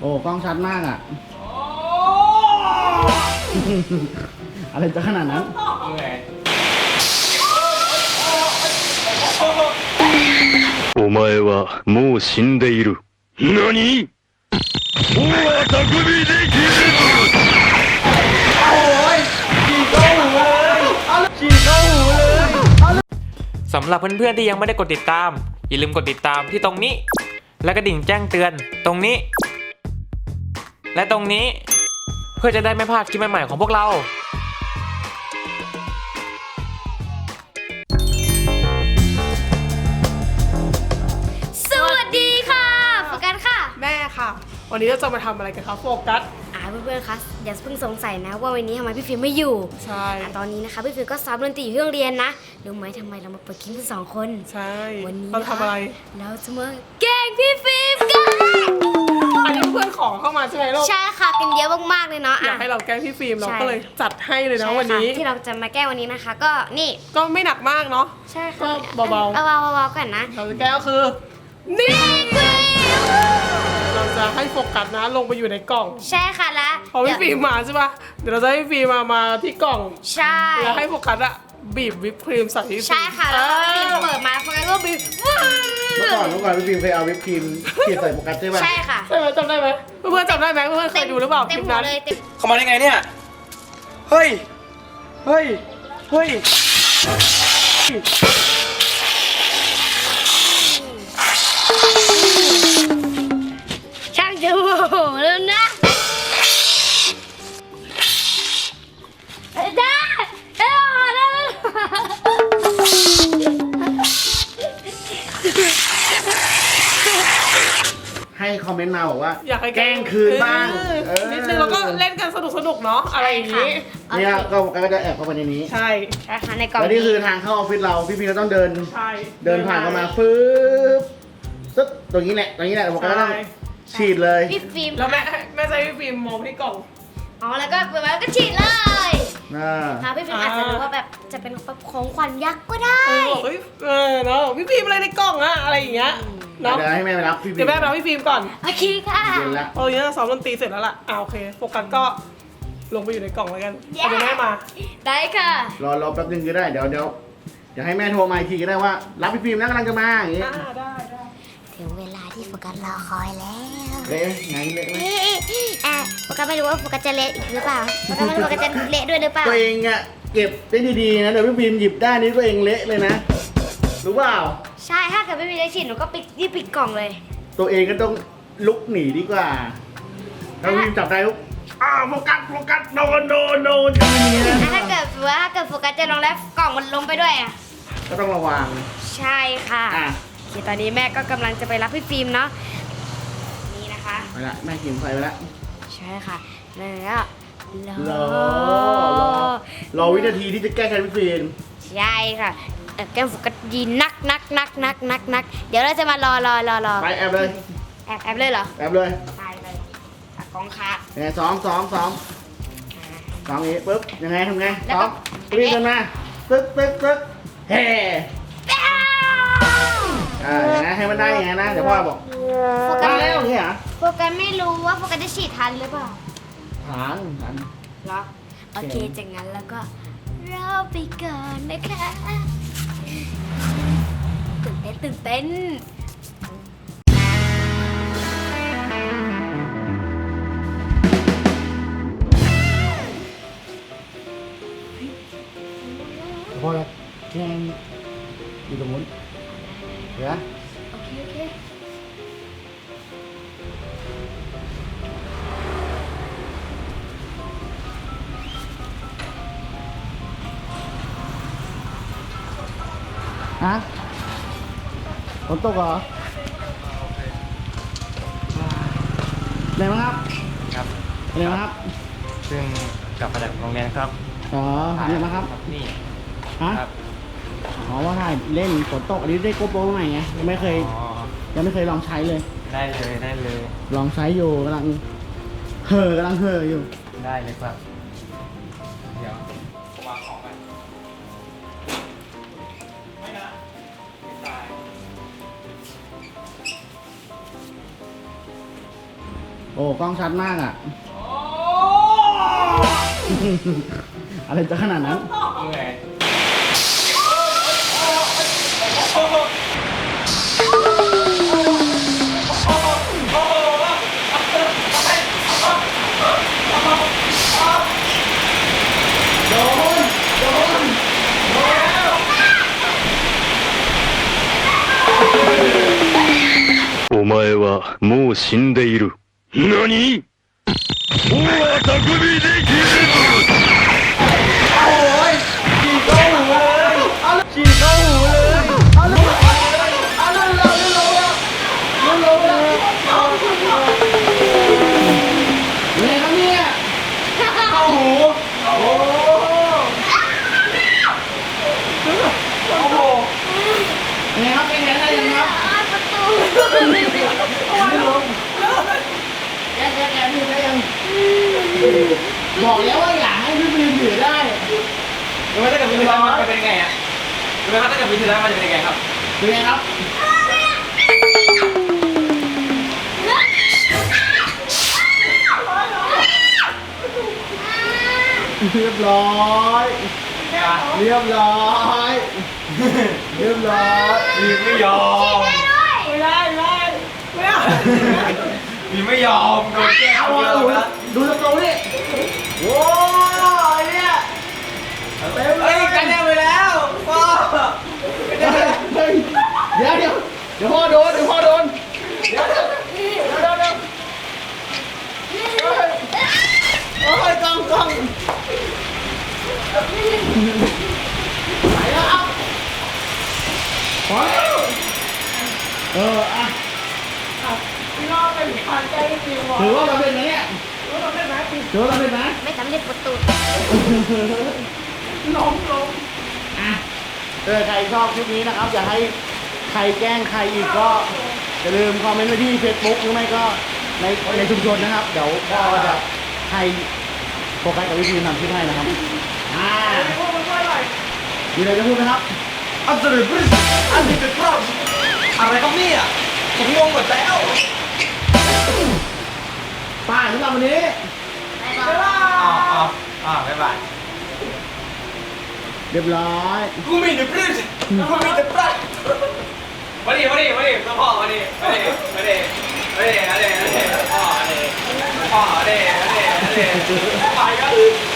โอ้กล้องชัดมากอ่ะ อะไรจะขนาดนั้น お前はもう死んでいる。何もうあたくびできる สำหรับเพื่อนๆที่ยังไม่ได้กดติดตาม อย่าลืมกดติดตามที่ตรงนี้ และกระดิ่งแจ้งเตือนตรงนี้ และตรงนี้เพื่อจะได้ไม่พลาดคลิปใหม่ๆของพวกเราสวัสดีค่ะโฟกัสค่ะแม่ค่ะ วันนี้เราจะมาทำอะไรกันคะโฟกัส อ่าเพื่อนๆคะอย่าเพิ่งสงสัยนะว่าวันนี้ทำไมพี่ฟิล์มไม่อยู่ใช่ อะตอนนี้นะคะพี่ฟิล์มก็ซ้อมดนตรีอยู่ที่โรงเรียนนะรู้ไหมทำไมเรามาเปิดคลิปกันสองคน ใช่วันนี้เราทำอะไร เราจะมาแกล้งพี่ฟิล์มกัน อันนี้เพื่อนของเข้า มาใช่ไหมลูกใช่ค่ะกันเยอะมากๆเลยเนาะอยากให้เราแกล้งพี่ฟิล์มเราใช่ ก็เลยจัดให้เลยนะใช่วันค่ะนี้ที่เราจะมาแกล้งวันนี้นะคะ ก็นี่ก็ไม่หนักมากเนาะ ใช่ค่ะก็เบาๆ เอาเบาๆก่อนนะเราจะแกล้งก็คือ นี่เราจะให้โฟกัสนะลงไปอยู่ในกล่องใช่ค่ะแล้วพอพี่ฟิล์มมาใช่ปะเดี๋ยวเราจะให้พี่ฟิล์มมามาที่กล่องใช่แล้วให้โฟกัสอะ บีบวิปครีมใส่พี่ฟิล์มใช่ค่ะ แล้วก็พี่ฟิล์มเปิดมาโฟกัสก็บีบเมื่อก่อนเมื่อก่อนพี่ฟิล์มเคยเอาวิปครีมขีดใส่โฟกัสใช่ป่ะใช่ค่ะใช่ไหมจำได้ไหมเพื่อนๆจำได้ไหมเพื่อนๆเคยดูหรือเปล่าคเต็ลิมปหัวนั้นเลยเต็มเข้ามาได้ไงเนี่ย เฮ้ย เฮ้ย เฮ้ย เมนต์มาบอกว่า อยากให้แกล้งคืนบ้างเออเออนิดนึงแล้วก็เล่นกันสนุกสนุกๆเนาะอะไรอย่างนี้เนี่ยก็โฟกัสก็จะแอบเข้าไปในนี้ใช่ ใช่ค่ะในกล่องแล้วนี่คือทางเข้าออฟฟิศเราพี่ฟิล์มก็ต้องเดิน ใช่เดินผ่านเข้ามาฟึ๊บซึ๊บตรงนี้แหละตรงนี้แหละโฟกัสก็ต้องใช่ฉีดเลยพี่ฟิล์มแล้วแม่แม่ใจพี่ฟิล์มมองไปที่กล่อง อ๋อแล้วก็เปิดมาแล้วก็ฉีดเลยอ่าค่ะพี่ฟิล์มอาจจะรู้ว่าแบบจะเป็นของขวัญยักษ์ก็ได้ เออบอกเฮ้ยเออเนาะพี่ฟิล์มอะไรในกล่องอะอะไรอย่างเงี้ย เนาะเดี๋ยวให้แม่ไปรับพี่ฟิล์เดี๋ยวแม่ไปเอาพี่ฟิล์มก่อน โอเคค่ะเย็นละเออเนี่ยซ้อมดนตรีเสร็จแล้วล่ะอ่าโอเคโฟกัสก็ลงไปอยู่ในกล่องแล้วกันเอาเดี๋ยวแม่มา ได้ค่ะ รอรอแป๊บนึงก็ได้เดี๋ยวเดี๋ยวเดี๋ยวให้แม่โทรมาอีกทีก็ได้ว่า รับพี่ฟิล์มนะกำลังจะมาอย่างงี้อ่าได้ได้ถึงเวลาที่โฟกัสรอคอยแล้วเละไงเละไหมเอ๊ะอะโฟกัสไม่รู้ว่าโฟกัสจะเละอีกหรือเปล่าโฟกัสไม่รู้ว่าโฟกัสจะเละด้วยหรือเปล่าตัวเองอะเก็บได้ดีๆนะเดี๋ยวพี่ฟิล์มหยิบได้นี่ตัวเองเละเลยนะรู้เปล่าใช่ถ้าเกิดไม่มีได้ฉีดหนูก็ปิดรีบปิดกล่องเลย ตัวเองก็ต้องลุกหนีดีกว่า ถ้าพี่ฟิล์มจับได้ลุกอ้าวโฟกัสโฟกัสโนโนโนอย่างนี้นะถ้าเกิดว่าถ้าเกิดโฟกัสจะลงแล้วกล่องมันลงไปด้วยอะก็ต้องระวัง ใช่ค่ะอะโอเคตอนนี้แม่ก็กำลังจะไปรับพี่ฟิล์มเนาะนี่นะคะไปละแม่กินไฟไปละใช่ค่ะแล้วรรออรอรอวินาทีที่จะแก้แค้นพี่ฟิล์มใช่ค่ะเอ่อ แก้มโฟกัสยีนักนักนักนักนักนักเดี๋ยวเราจะมารอรอรอรอไปแอบเลยแอบแอบเลยเหรอแอบเลยตายเลยตักกองค่ะยังไงซ้อมซ้อมซ้อมซ้อมอย่างนี้ปุ๊บยังไงทำไงแล้วซ้อก็มวิ่งกันมาตึ๊กตึ๊กตึ๊กเฮ้อ้าวอ่าอย่างนั้นให้มันได้อย่างนั้นนะเดี๋ยวพ่อบอกโฟกัมาสแล้วอย่างนี้เหรอโฟกัสไม่รู้ว่าโฟกัสจะฉีดทันหรือเปล่าฐานฐานเหรอโอเคจากนั้นแล้วก็รอไปก่อนนะคะ ตื่นเต้นตื่นเต้นพ่อแล้วแกงอยู่ตรงนู้นเดี๋ยวนะโอเค โอเค ฮะฝ นตกเหรออะไรบ้างครับครับอะไรบ้างครับ ซึ่งกลับมาจากโรงเรียนครับอ๋ออะไรบ้างครับ นี่ฮะ ครับอ๋อว่าถ่ายเล่นฝนตกอันนี้ได้โกโปรใหม่ไงยังไม่เคย อ๋อยังไม่เคยลองใช้เลย ได้เลยได้เลย ลองใช้อยู่กำลังเห่อกำลังเห่ออยู่ ได้เลยครับ อ โอ้กล้องชัดมากอ่ะ อะไรจะขนาดนั้น お前はもう死んでいる。 何大は匠できる ฉีดเข้าหูเลยเอาลงเอาลงเอาลงเอาลงเอาลงเอาลงเอาลงเลยครับเนี่ยเข้าหูโอ้โหโอ้โหเป็นไงครับเป็นไงได้ยังครับ ประตู บอกแล้วว่าอยากให้พี่บีมถือได้รู้ไหมถ้าเกิดมีทีละมันจะเป็นยังไงอะรู้ไหมครับถ้าเกิดมีทีละมันจะเป็นยังไงครับเป็นไงครับเรียบร้อย เรียบร้อย เรียบร้อยมีไม่ยอมไม่ได้ไม่ได้ไม่เอามีไม่ยอมโดนแกล้งเอาเยอะอะ ดูแล้วดูตะโกนนี่โว้ยเนี่ยเต็มเลเฮ้ยยกันแน่ไปแล้วพ่อเฮ้ยเดี๋ยวเดี๋ยวเดี๋ยวพ่อโดนเดี๋ยวพ่อโดนเดี๋ยวเดี๋ยวเดี๋ยวเดี๋ยวโอ้ยกล้องกล้องไปแล้วเอาพอแล้วเอออะ พี่น้องเป็นผ่านใจจริงๆว่ะถือว่าเราเป็นไหมเนี่ยรู้เรา ได้ไหมพี่ถือว่าเราเป็นไหมไม่สำเร็จประตูล้มล้มอะเออใครชอบคลิปนี้นะครับ อยากให้ใครแกล้งใครอีกก็อย่าลืมคอมเมนต์ไว้ที่เฟซบุ๊กหรือไม่ก็ในในชุมชนนะครับ เดี๋ยวพ่อจะให้โฟกัสกับวิธีทำคลิปให้นะครับอ่าพวกมันช่วยหน่อยมีอะไรจะพูดไหมครับอันตรายบริสอันนี้เป็นพรออะไรครับเนี่ยผมงงหมดแล้วป้ายสำหรับวันนี้ บ๊ายบาบ๊ายยบาอ้าวยอ้าวอ้าวบ๊ายบายเรียบร้อย กูมีแต่บริสกูมีแต่ปลัดมาดิมาดิมาดิตัวพ่อมาดิมาดิมาดิมาดิมาดิมาดิพ่อมาดิพ่อมาดิมาดิมาดิไปกันโดนตบ